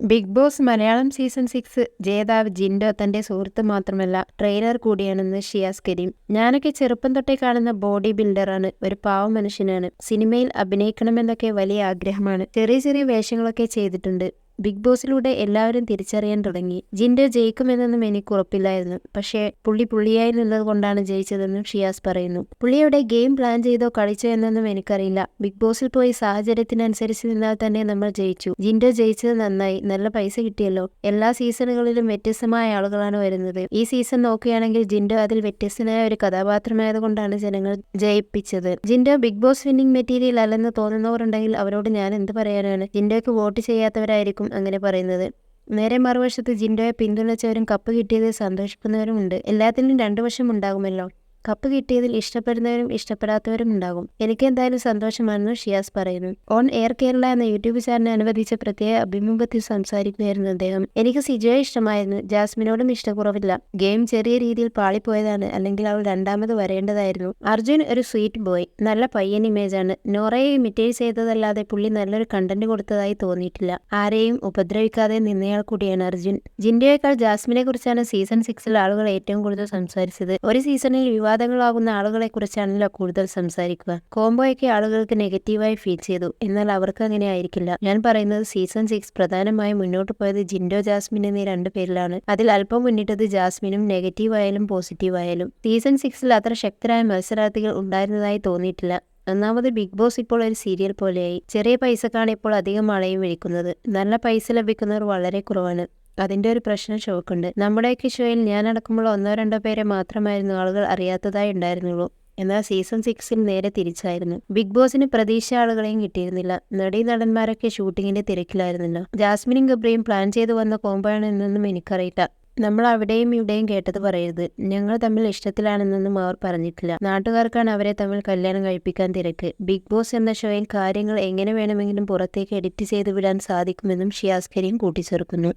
Big Boss Malayalam season six ജേതാവ് ജിൻഡോ തന്റെ സുഹൃത്ത് മാത്രമല്ല ട്രെയിനർ കൂടിയാണെന്ന് ഷിയാസ് കരീം. ഞാനൊക്കെ ചെറുപ്പം തൊട്ടേ കാണുന്ന ബോഡി ബിൽഡറാണ്. ഒരു പാവ മനുഷ്യനാണ്. സിനിമയിൽ അഭിനയിക്കണമെന്നൊക്കെ വലിയ ആഗ്രഹമാണ്. ചെറിയ ചെറിയ വേഷങ്ങളൊക്കെ ചെയ്തിട്ടുണ്ട്. ബിഗ് ബോസിലൂടെ എല്ലാവരും തിരിച്ചറിയാൻ തുടങ്ങി. ജിൻഡോ ജയിക്കുമെന്നൊന്നും എനിക്ക് ഉറപ്പില്ലായിരുന്നു. പക്ഷേ പുള്ളി പുള്ളിയായി നിന്നത് കൊണ്ടാണ് ജയിച്ചതെന്നും ഷിയാസ് പറയുന്നു. പുള്ളിയുടെ ഗെയിം പ്ലാൻ ചെയ്തോ കളിച്ചോ എന്നൊന്നും എനിക്കറിയില്ല. ബിഗ് ബോസിൽ പോയി സാഹചര്യത്തിനനുസരിച്ച് നിന്നാൽ തന്നെ നമ്മൾ ജയിച്ചു. ജിൻഡോ ജയിച്ചത് നന്നായി. നല്ല പൈസ കിട്ടിയല്ലോ. എല്ലാ സീസണുകളിലും വ്യത്യസ്തമായ ആളുകളാണ് വരുന്നത്. ഈ സീസൺ നോക്കുകയാണെങ്കിൽ ജിൻഡോ അതിൽ വ്യത്യസ്തനായ ഒരു കഥാപാത്രമായതുകൊണ്ടാണ് ജനങ്ങൾ ജയിപ്പിച്ചത്. Jinto Big Boss winning material അല്ലെന്ന് തോന്നുന്നവരുണ്ടെങ്കിൽ അവരോട് ഞാൻ എന്ത് പറയാനാണ്? ജിൻഡോയ്ക്ക് വോട്ട് ചെയ്യാത്തവരായിരിക്കും. അങ്ങനെ പറയുന്നത്. നേരെ മറുവശത്ത് ജിൻഡോയെ പിന്തുണച്ചവരും കപ്പ് കിട്ടിയതിൽ സന്തോഷിക്കുന്നവരുമുണ്ട് എല്ലാത്തിനും രണ്ടു വശം ഉണ്ടാകുമല്ലോ. കപ്പ് കിട്ടിയതിൽ ഇഷ്ടപ്പെടുന്നവരും ഇഷ്ടപ്പെടാത്തവരും ഉണ്ടാകും. എനിക്ക് എന്തായാലും സന്തോഷമാണെന്ന് ഷിയാസ് പറയുന്നു. ഓൺ എയർ കേരള എന്ന യൂട്യൂബ് ചാനൽ അനുവദിച്ച പ്രത്യേക അഭിമുഖത്തിൽ സംസാരിക്കുകയായിരുന്നു അദ്ദേഹം. എനിക്ക് സിജോയെ ഇഷ്ടമായിരുന്നു. ജാസ്മിനോടും ഇഷ്ടക്കുറവില്ല. ഗെയിം ചെറിയ രീതിയിൽ പാളിപ്പോയതാണ്. അല്ലെങ്കിൽ അവൾ രണ്ടാമത് വരേണ്ടതായിരുന്നു. അർജുൻ ഒരു സ്വീറ്റ് ബോയ്. നല്ല പയ്യൻ ഇമേജാണ് നോറയെ ഇമിറ്റേറ്റ് ചെയ്തതല്ലാതെ പുള്ളി നല്ലൊരു കണ്ടന്റ് കൊടുത്തതായി തോന്നിയിട്ടില്ല. ആരെയും ഉപദ്രവിക്കാതെ നിന്നയാൾ കൂടിയാണ് അർജുൻ. ജിൻഡിയേക്കാൾ ജാസ്മിനെ കുറിച്ചാണ് സീസൺ സിക്സിൽ ആളുകൾ ഏറ്റവും കൂടുതൽ സംസാരിച്ചത്. ഒരു സീസണിൽ വിവാദങ്ങളാകുന്ന ആളുകളെ കുറിച്ചാണല്ലോ കൂടുതൽ സംസാരിക്കുക. കോംബോയൊക്കെ ആളുകൾക്ക് നെഗറ്റീവായി ഫീൽ ചെയ്തു. എന്നാൽ അവർക്ക് അങ്ങനെ ആയിരിക്കില്ല. ഞാൻ പറയുന്നത് സീസൺ സിക്സ് പ്രധാനമായും മുന്നോട്ട് പോയത് ജിൻഡോ ജാസ്മിൻ എന്നീ രണ്ടു പേരിലാണ്. അതിൽ അല്പം മുന്നിട്ടത് ജാസ്മിനും നെഗറ്റീവ് ആയാലും പോസിറ്റീവ് ആയാലും. സീസൺ സിക്സിൽ അത്ര ശക്തരായ മത്സരാർത്ഥികൾ ഉണ്ടായിരുന്നതായി തോന്നിയിട്ടില്ല. ഒന്നാമത് ബിഗ് ബോസ് ഇപ്പോൾ ഒരു സീരിയൽ പോലെയായി. ചെറിയ പൈസക്കാണ് ഇപ്പോൾ അധികം ആളെയും വിളിക്കുന്നത്. നല്ല പൈസ ലഭിക്കുന്നവർ വളരെ കുറവാണ്. അതിന്റെ ഒരു പ്രശ്നം ഷോക്കുണ്ട് നമ്മുടെയൊക്കെ ഷോയിൽ ഞാൻ അടക്കമുള്ള ഒന്നോ രണ്ടോ പേരെ മാത്രമായിരുന്നു ആളുകൾ അറിയാത്തതായി ഉണ്ടായിരുന്നുള്ളൂ. എന്നാൽ സീസൺ സിക്സിൽ നേരെ തിരിച്ചായിരുന്നു. ബിഗ് ബോസിന് പ്രതീക്ഷ ആളുകളെയും കിട്ടിയിരുന്നില്ല. നടീ നടന്മാരൊക്കെ ഷൂട്ടിങ്ങിന്റെ തിരക്കിലായിരുന്നില്ല. ജാസ്മിനും ഗബ്രിയും പ്ലാൻ ചെയ്തു വന്ന കോമ്പാണ് എന്നൊന്നും എനിക്കറിയില്ല. നമ്മൾ അവിടെയും ഇവിടെയും കേട്ടത് പറയരുത്. ഞങ്ങൾ തമ്മിൽ ഇഷ്ടത്തിലാണെന്നൊന്നും അവർ പറഞ്ഞിട്ടില്ല. നാട്ടുകാർക്കാണ് അവരെ തമ്മിൽ കല്യാണം കഴിപ്പിക്കാൻ തിരക്ക്. ബിഗ് ബോസ് എന്ന ഷോയിൽ കാര്യങ്ങൾ എങ്ങനെ വേണമെങ്കിലും പുറത്തേക്ക് എഡിറ്റ് ചെയ്തു വിടാൻ സാധിക്കുമെന്നും ഷിയാസ് കരീം കൂട്ടിച്ചേർക്കുന്നു.